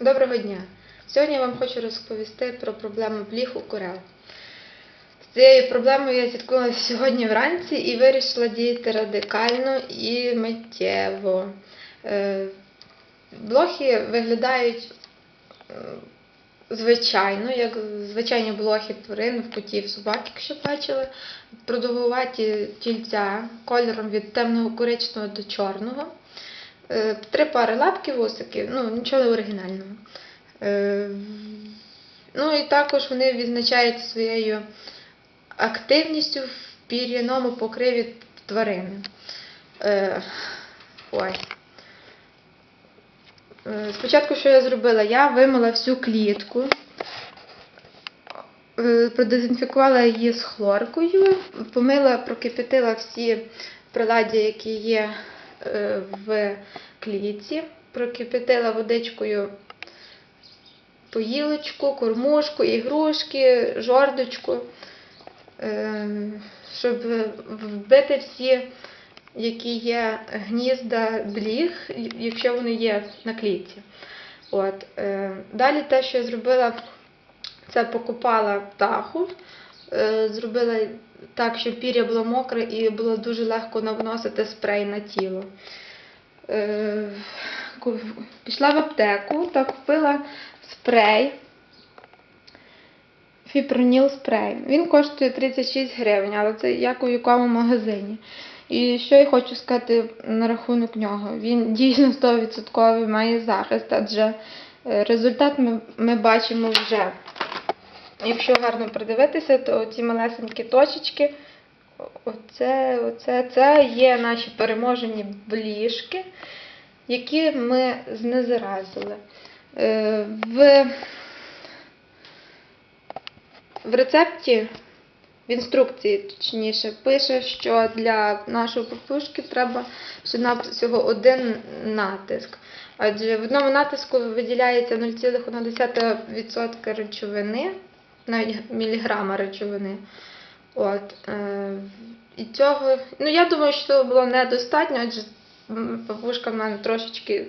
Доброго дня! Сьогодні я вам хочу розповісти про проблему бліг у курел. З цією проблемою я зіткнулася сьогодні вранці і вирішила діяти радикально і миттєво. Е, Блохи виглядають звичайно, як звичайні блохи тварин, котів, собак, якщо бачили. Продовгуваті тільця кольором від темного коричневого до чорного. Е, Три пари лапки вусиків, ну нічого оригінального. Е, Ну і також вони відзначаються своєю активністю в пір'яному покриві тварини. Е, Ой. Спочатку, що я зробила? Я вимила всю клітку, продезінфікувала її з хлоркою, помила, прокипятила всі приладдя, які є в клітці, прокипятила водичкою поїлочку, кормушку, ігрушки, жордочку, е, щоб вбити всі, які є гнізда бліг, якщо вони є на клітці. От. е, Далі те, що я зробила, це покупала птаху, е, зробила так, щоб пір'я було мокре і було дуже легко наносити спрей на тіло. Е, Пішла в аптеку та купила спрей. Фіпроніл спрей. Він коштує 36 гривень, але це як у якому магазині. І що я хочу сказати на рахунок нього? Він дійсно 100% має захист, адже е, результат ми, ми бачимо вже. Якщо гарно придивитися, то ці малесенькі точечки, оце, оце, це є наші переможені бліжки, які ми знезаразили. Е, В, в рецепті, в інструкції, точніше, пише, що для нашої папушки треба всього один натиск. Адже в одному натиску виділяється 0,1% речовини, навіть міліграма речовини. От, е, і цього, ну я думаю, що цього було недостатньо, адже папушка в мене трошечки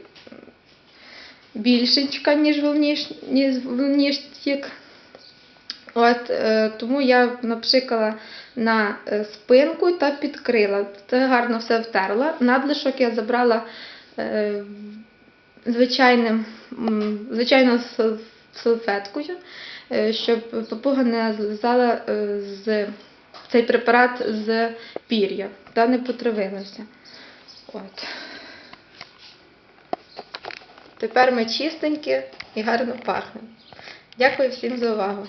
більшенька, ніж волніштік. От, е, тому я напшикала на е, спинку та підкрила. Це гарно все втерла. Надлишок я забрала е, звичайним, звичайно с- салфеткою, е, щоб папуга не злизала е, з цей препарат з пір'я та не потравилася. От. Тепер ми чистенькі і гарно пахнемо. Дякую всім за увагу.